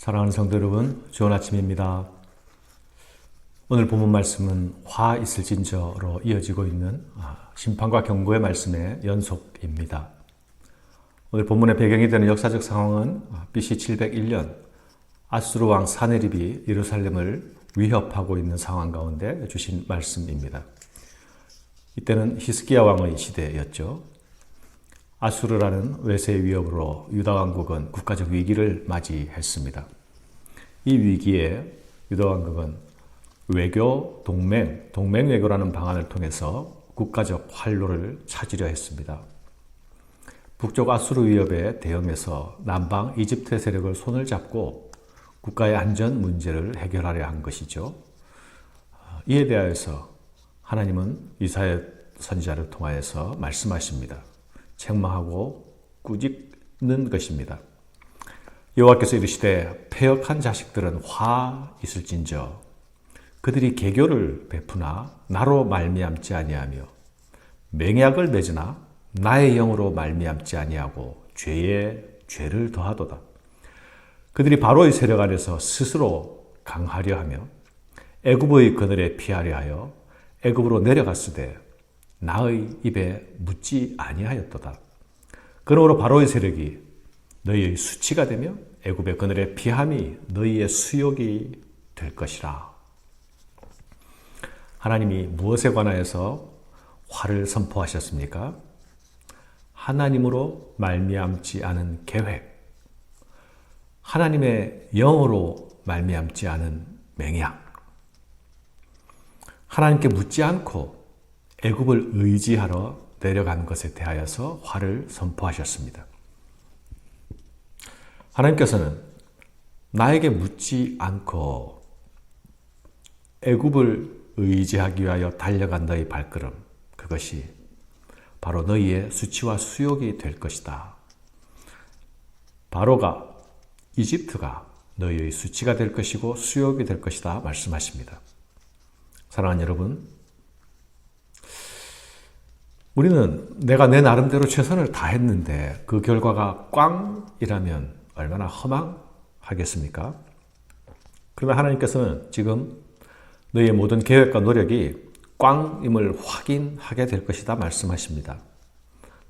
사랑하는 성도 여러분, 좋은 아침입니다. 오늘 본문 말씀은 화 있을진저로 이어지고 있는 아, 심판과 경고의 말씀의 연속입니다. 오늘 본문의 배경이 되는 역사적 상황은 BC 701년 아수르 왕 사네립이 예루살렘을 위협하고 있는 상황 가운데 주신 말씀입니다. 이때는 히스기야 왕의 시대였죠. 아수르라는 외세의 위협으로 유다 왕국은 국가적 위기를 맞이했습니다. 이 위기에 유다 왕국은 외교 동맹, 동맹 외교라는 방안을 통해서 국가적 활로를 찾으려 했습니다. 북쪽 아수르 위협에 대응해서 남방 이집트 세력을 손을 잡고 국가의 안전 문제를 해결하려 한 것이죠. 이에 대하여서 하나님은 이사야 선지자를 통하여서 말씀하십니다. 책망하고 꾸짖는 것입니다. 여호와께서 이르시되 폐역한 자식들은 화 있을진저 그들이 개교를 베푸나 나로 말미암지 아니하며 맹약을 맺으나 나의 영으로 말미암지 아니하고 죄에 죄를 더하도다. 그들이 바로의 세력 아래서 스스로 강하려 하며 애굽의 그늘에 피하려 하여 애굽으로 내려갔으되 나의 입에 묻지 아니하였도다. 그러므로 바로의 세력이 너희의 수치가 되며 애굽의 그늘의 피함이 너희의 수욕이 될 것이라. 하나님이 무엇에 관하여서 화를 선포하셨습니까? 하나님으로 말미암지 않은 계획, 하나님의 영으로 말미암지 않은 맹약, 하나님께 묻지 않고 애굽을 의지하러 내려간 것에 대하여서 화를 선포하셨습니다. 하나님께서는 나에게 묻지 않고 애굽을 의지하기 위하여 달려간 너희 발걸음 그것이 바로 너희의 수치와 수욕이 될 것이다. 바로가 이집트가 너희의 수치가 될 것이고 수욕이 될 것이다 말씀하십니다. 사랑하는 여러분, 우리는 내가 내 나름대로 최선을 다했는데 그 결과가 꽝이라면 얼마나 허망하겠습니까? 그러면 하나님께서는 지금 너희의 모든 계획과 노력이 꽝임을 확인하게 될 것이다 말씀하십니다.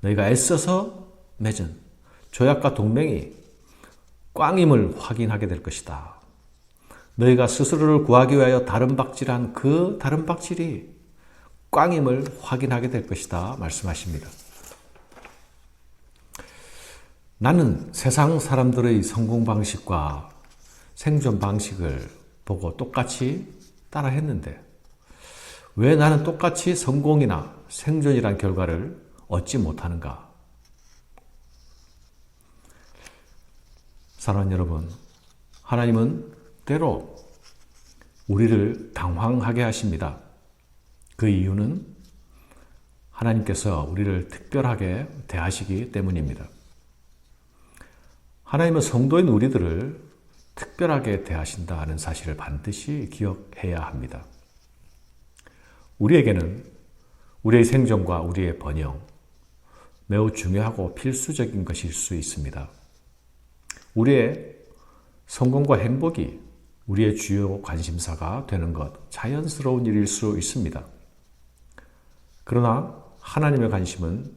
너희가 애써서 맺은 조약과 동맹이 꽝임을 확인하게 될 것이다. 너희가 스스로를 구하기 위하여 다른 박질한 그 다른 박질이 꽝임을 확인하게 될 것이다 말씀하십니다. 나는 세상 사람들의 성공 방식과 생존 방식을 보고 똑같이 따라 했는데 왜 나는 똑같이 성공이나 생존이란 결과를 얻지 못하는가? 사랑하는 여러분, 하나님은 때로 우리를 당황하게 하십니다. 그 이유는 하나님께서 우리를 특별하게 대하시기 때문입니다. 하나님은 성도인 우리들을 특별하게 대하신다는 사실을 반드시 기억해야 합니다. 우리에게는 우리의 생존과 우리의 번영, 매우 중요하고 필수적인 것일 수 있습니다. 우리의 성공과 행복이 우리의 주요 관심사가 되는 것, 자연스러운 일일 수 있습니다. 그러나 하나님의 관심은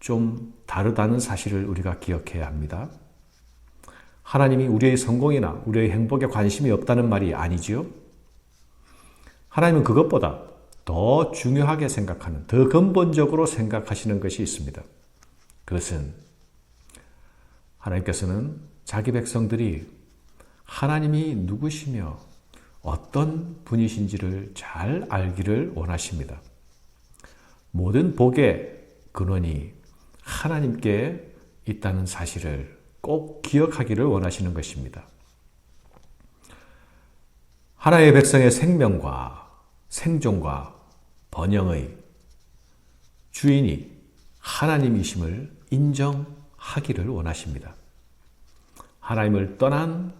좀 다르다는 사실을 우리가 기억해야 합니다. 하나님이 우리의 성공이나 우리의 행복에 관심이 없다는 말이 아니지요. 하나님은 그것보다 더 중요하게 생각하는, 더 근본적으로 생각하시는 것이 있습니다. 그것은 하나님께서는 자기 백성들이 하나님이 누구시며 어떤 분이신지를 잘 알기를 원하십니다. 모든 복의 근원이 하나님께 있다는 사실을 꼭 기억하기를 원하시는 것입니다. 하나의 백성의 생명과 생존과 번영의 주인이 하나님이심을 인정하기를 원하십니다. 하나님을 떠난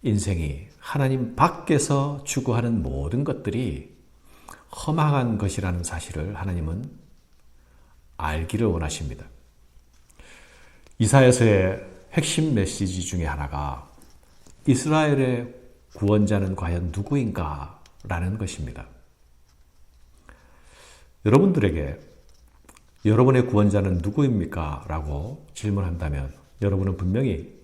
인생이 하나님 밖에서 추구하는 모든 것들이 허망한 것이라는 사실을 하나님은 알기를 원하십니다. 이사야서의 핵심 메시지 중에 하나가 이스라엘의 구원자는 과연 누구인가? 라는 것입니다. 여러분들에게 여러분의 구원자는 누구입니까? 라고 질문한다면 여러분은 분명히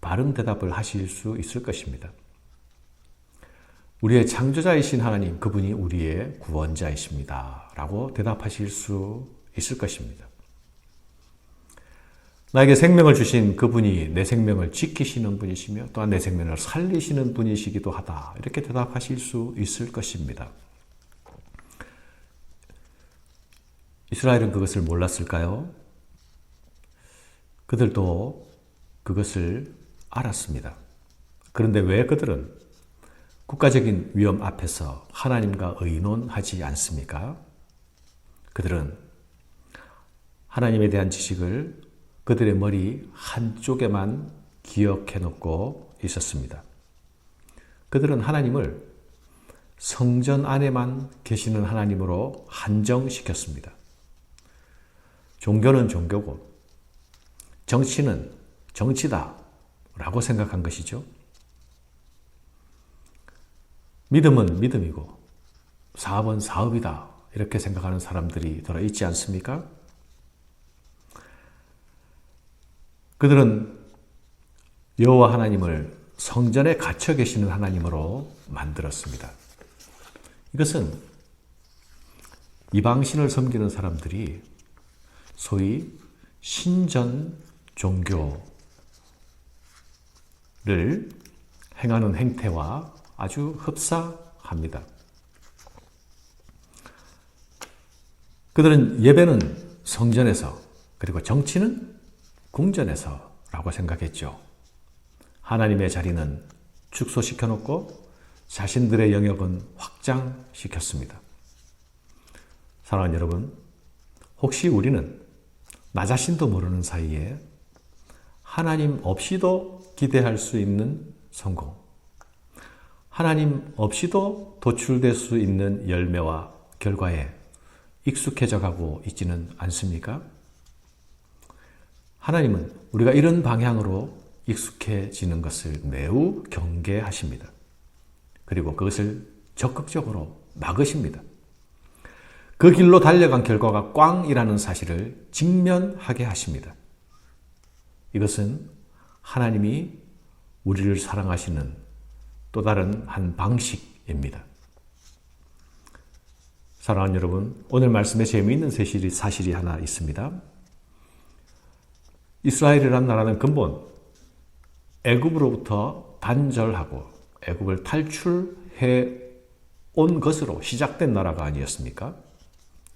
바른 대답을 하실 수 있을 것입니다. 우리의 창조자이신 하나님, 그분이 우리의 구원자이십니다. 라고 대답하실 수 있을 것입니다. 나에게 생명을 주신 그분이 내 생명을 지키시는 분이시며 또한 내 생명을 살리시는 분이시기도 하다. 이렇게 대답하실 수 있을 것입니다. 이스라엘은 그것을 몰랐을까요? 그들도 그것을 알았습니다. 그런데 왜 그들은 국가적인 위험 앞에서 하나님과 의논하지 않습니까? 그들은 하나님에 대한 지식을 그들의 머리 한쪽에만 기억해 놓고 있었습니다. 그들은 하나님을 성전 안에만 계시는 하나님으로 한정시켰습니다. 종교는 종교고, 정치는 정치다 라고 생각한 것이죠. 믿음은 믿음이고, 사업은 사업이다 이렇게 생각하는 사람들이 들어있지 않습니까? 그들은 여호와 하나님을 성전에 갇혀 계시는 하나님으로 만들었습니다. 이것은 이방신을 섬기는 사람들이 소위 신전 종교를 행하는 행태와 아주 흡사합니다. 그들은 예배는 성전에서 그리고 정치는 궁전에서라고 생각했죠. 하나님의 자리는 축소시켜 놓고 자신들의 영역은 확장시켰습니다. 사랑하는 여러분, 혹시 우리는 나 자신도 모르는 사이에 하나님 없이도 기대할 수 있는 성공, 하나님 없이도 도출될 수 있는 열매와 결과에 익숙해져 가고 있지는 않습니까? 하나님은 우리가 이런 방향으로 익숙해지는 것을 매우 경계하십니다. 그리고 그것을 적극적으로 막으십니다. 그 길로 달려간 결과가 꽝이라는 사실을 직면하게 하십니다. 이것은 하나님이 우리를 사랑하시는 또 다른 한 방식입니다. 사랑하는 여러분, 오늘 말씀에 재미있는 사실이, 사실이 하나 있습니다. 이스라엘이라는 나라는 근본 애굽으로부터 단절하고 애굽을 탈출해 온 것으로 시작된 나라가 아니었습니까?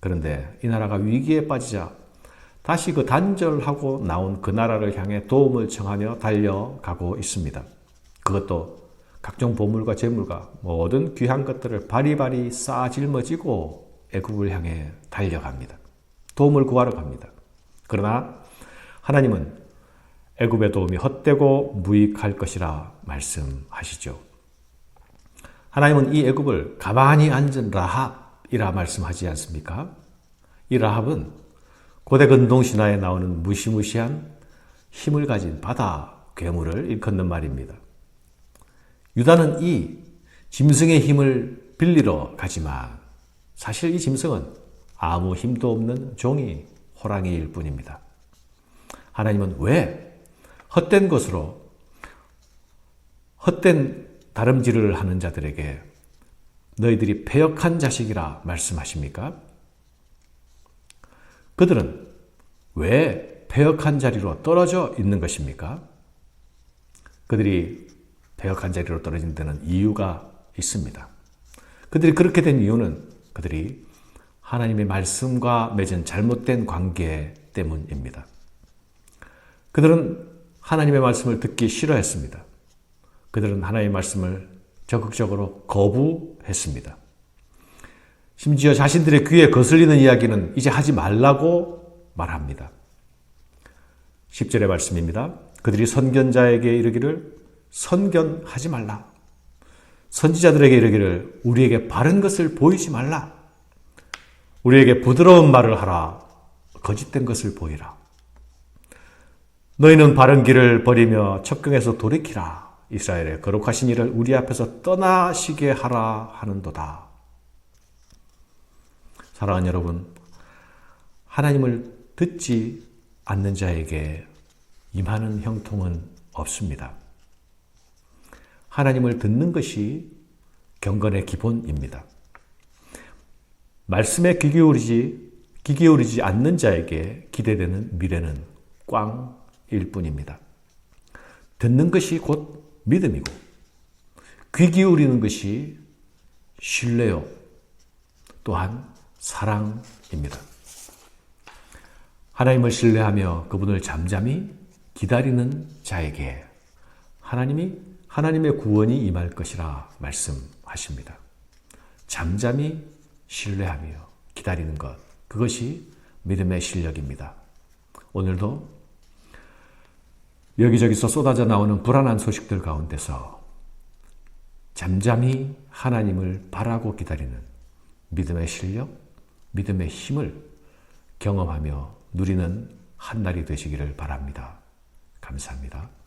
그런데 이 나라가 위기에 빠지자 다시 그 단절하고 나온 그 나라를 향해 도움을 청하며 달려가고 있습니다. 그것도 각종 보물과 재물과 모든 귀한 것들을 바리바리 쌓아 짊어지고 애굽을 향해 달려갑니다. 도움을 구하러 갑니다. 그러나 하나님은 애굽의 도움이 헛되고 무익할 것이라 말씀하시죠. 하나님은 이 애굽을 가만히 앉은 라합이라 말씀하지 않습니까? 이 라합은 고대 근동 신화에 나오는 무시무시한 힘을 가진 바다 괴물을 일컫는 말입니다. 유다는 이 짐승의 힘을 빌리러 가지만 사실 이 짐승은 아무 힘도 없는 종이 호랑이일 뿐입니다. 하나님은 왜 헛된 것으로 헛된 다름질을 하는 자들에게 너희들이 패역한 자식이라 말씀하십니까? 그들은 왜 패역한 자리로 떨어져 있는 것입니까? 그들이 패역한 자리로 떨어진 데는 이유가 있습니다. 그들이 그렇게 된 이유는 그들이 하나님의 말씀과 맺은 잘못된 관계 때문입니다. 그들은 하나님의 말씀을 듣기 싫어했습니다. 그들은 하나님의 말씀을 적극적으로 거부했습니다. 심지어 자신들의 귀에 거슬리는 이야기는 이제 하지 말라고 말합니다. 10절의 말씀입니다. 그들이 선견자에게 이르기를 선견하지 말라. 선지자들에게 이르기를 우리에게 바른 것을 보이지 말라. 우리에게 부드러운 말을 하라. 거짓된 것을 보이라. 너희는 바른 길을 버리며 첩경에서 돌이키라. 이스라엘의 거룩하신 이를 우리 앞에서 떠나시게 하라 하는도다. 사랑하는 여러분, 하나님을 듣지 않는 자에게 임하는 형통은 없습니다. 하나님을 듣는 것이 경건의 기본입니다. 말씀에 귀 기울이지, 귀 기울이지 않는 자에게 기대되는 미래는 꽝일 뿐입니다. 듣는 것이 곧 믿음이고, 귀 기울이는 것이 신뢰요, 또한 사랑입니다. 하나님을 신뢰하며 그분을 잠잠히 기다리는 자에게 하나님이 하나님의 구원이 임할 것이라 말씀하십니다. 잠잠히 신뢰하며 기다리는 것 그것이 믿음의 실력입니다. 오늘도 여기저기서 쏟아져 나오는 불안한 소식들 가운데서 잠잠히 하나님을 바라고 기다리는 믿음의 실력, 믿음의 힘을 경험하며 누리는 한 날이 되시기를 바랍니다. 감사합니다.